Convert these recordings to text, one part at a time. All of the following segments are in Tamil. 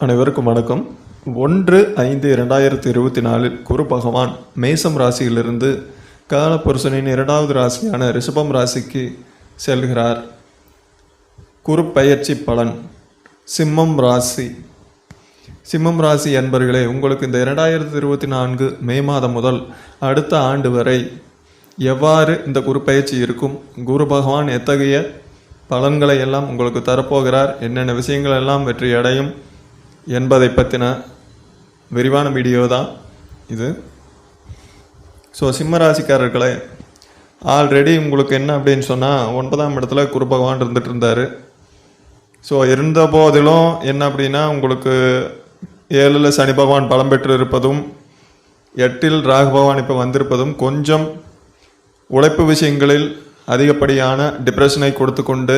அனைவருக்கும் வணக்கம். ஒன்று ஐந்து இரண்டாயிரத்தி இருபத்தி நாலில் குரு பகவான் மேசம் ராசியிலிருந்து காலபுருஷனின் இரண்டாவது ராசியான ரிஷபம் ராசிக்கு செல்கிறார். குரு பயிற்சி பலன் சிம்மம் ராசி. சிம்மம் ராசி என்பர்களே உங்களுக்கு இந்த இரண்டாயிரத்தி இருபத்தி நான்கு மே மாதம் முதல் அடுத்த ஆண்டு வரை எவ்வாறு இந்த குரு பயிற்சி இருக்கும் குரு பகவான் எத்தகைய பலன்களை எல்லாம் உங்களுக்கு தரப்போகிறார் என்னென்ன விஷயங்கள் எல்லாம் வெற்றி அடையும் என்பதை பற்றின விரிவான வீடியோ தான் இது. ஸோ சிம்ம ராசிக்காரர்களே ஆல்ரெடி உங்களுக்கு என்ன அப்படின்னு சொன்னால் ஒன்பதாம் இடத்துல குரு பகவான் இருந்துட்டு இருந்தார். ஸோ இருந்த போதிலும் என்ன அப்படின்னா உங்களுக்கு ஏழில் சனி பகவான் பலம் பெற்று இருப்பதும் எட்டில் ராகு பகவான் இப்போ வந்திருப்பதும் கொஞ்சம் உழைப்பு விஷயங்களில் அதிகப்படியான டிப்ரெஷனை கொடுத்து கொண்டு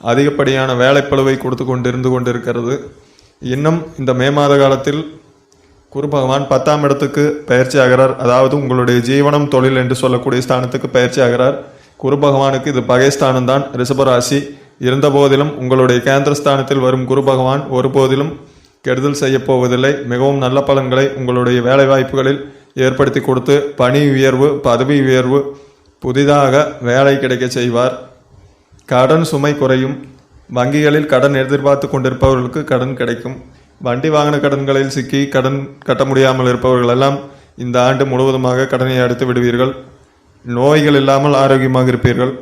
அதிகப்படியான வேலைப்பளுவை கொடுத்து கொண்டு இருந்து கொண்டிருக்கிறது. இன்னும் இந்த மே மாத காலத்தில் குரு பகவான் பத்தாம் இடத்துக்கு பயிற்சி ஆகிறார் அதாவது உங்களுடைய ஜீவனம் தொழில் என்று சொல்லக்கூடிய ஸ்தானத்துக்கு பயிற்சி ஆகிறார் குரு பகவானுக்கு இது பகைஸ்தானம் தான் ரிஷபராசி இருந்தபோதிலும் உங்களுடைய கேந்திரஸ்தானத்தில் வரும் குரு பகவான் ஒருபோதிலும் கெடுதல் செய்யப்போவதில்லை மிகவும் நல்ல பலன்களை உங்களுடைய வேலை வாய்ப்புகளில் ஏற்படுத்தி கொடுத்து பணி உயர்வு பதவி உயர்வு புதிதாக வேலை கிடைக்க செய்வார். கடன் சுமை குறையும். வங்கிகளில் கடன் எதிர்பார்த்து கொண்டிருப்பவர்களுக்கு கடன் கிடைக்கும். வண்டி வாகன கடன்களில் சிக்கி கடன் கட்ட முடியாமல் இருப்பவர்கள் எல்லாம் இந்த ஆண்டு முழுவதுமாக கடனை அடைத்து விடுவீர்கள். நோய்கள் இல்லாமல் ஆரோக்கியமாக இருப்பீர்கள்.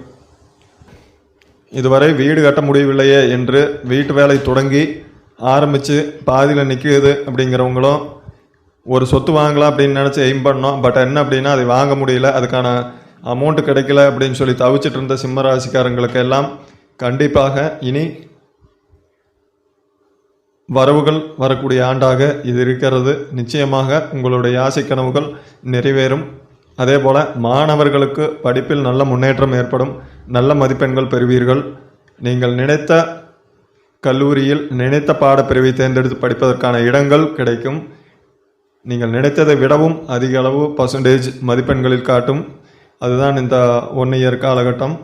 இதுவரை வீடு கட்ட முடியவில்லையே என்று வீட்டு வேலை தொடங்கி ஆரம்பித்து பாதியில் நிற்கிது அப்படிங்கிறவங்களும் ஒரு சொத்து வாங்கலாம் அப்படின்னு நினச்சி எய்ம் பண்ணோம். பட் என்ன அப்படின்னா அதை வாங்க முடியல. அதுக்கான அமௌண்ட்டு கிடைக்கல அப்படின்னு சொல்லி தவிச்சிட்டு இருந்த சிம்ம ராசிக்காரங்களுக்கு எல்லாம் கண்டிப்பாக இனி வரவுகள் வரக்கூடிய ஆண்டாக இது இருக்கிறது. நிச்சயமாக உங்களுடைய ஆசை கனவுகள் நிறைவேறும். அதே போல் மாணவர்களுக்கு படிப்பில் நல்ல முன்னேற்றம் ஏற்படும். நல்ல மதிப்பெண்கள் பெறுவீர்கள். நீங்கள் நினைத்த கல்லூரியில் நினைத்த பாடப்பிரிவை தேர்ந்தெடுத்து படிப்பதற்கான இடங்கள் கிடைக்கும். நீங்கள் நினைத்ததை விடவும் அதிக அளவு பர்சன்டேஜ் மதிப்பெண்களில் காட்டும். அதுதான் இந்த ஒன் இயர் காலகட்டம்.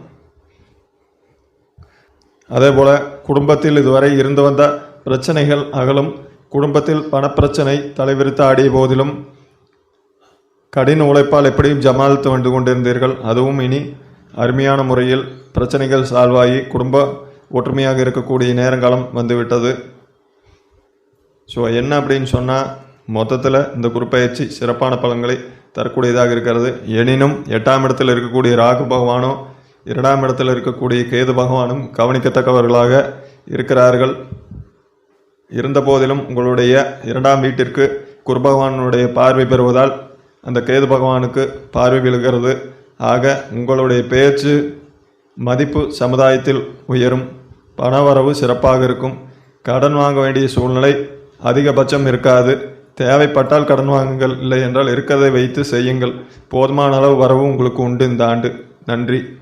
அதே போல் குடும்பத்தில் இதுவரை இருந்து வந்த பிரச்சனைகள் அகலும். குடும்பத்தில் பணப்பிரச்சனை தலைவிரித்து ஆடிய போதிலும் கடின உழைப்பால் எப்படியும் ஜமாளித்து வந்து கொண்டிருந்தீர்கள். அதுவும் இனி அருமையான முறையில் பிரச்சனைகள் சால்வ் ஆகி குடும்ப ஒற்றுமையாக இருக்கக்கூடிய நேரங்காலம் வந்துவிட்டது. ஸோ என்ன அப்படின்னு சொன்னால் மொத்தத்தில் இந்த குருப்பெயர்ச்சி சிறப்பான பலன்களை தரக்கூடியதாக இருக்கிறது. எனினும் எட்டாம் இடத்தில் இருக்கக்கூடிய ராகு பகவானும் இரண்டாம் இடத்தில் இருக்கக்கூடிய கேது பகவானும் கவனிக்கத்தக்கவர்களாக இருக்கிறார்கள். இருந்த போதிலும் உங்களுடைய இரண்டாம் வீட்டிற்கு குருபகவானுடைய பார்வை பெறுவதால் அந்த கேது பகவானுக்கு பார்வை விழுகிறது. ஆக உங்களுடைய பேச்சு மதிப்பு சமுதாயத்தில் உயரும். பணவரவு சிறப்பாக இருக்கும். கடன் வாங்க வேண்டிய சூழ்நிலை அதிகபட்சம் இருக்காது. தேவைப்பட்டால் கடன் வாங்குங்கள். இல்லை என்றால் இருக்கிறதை வைத்து செய்யுங்கள். போதுமான அளவு வரவு உங்களுக்கு உண்டு இந்த ஆண்டு. நன்றி.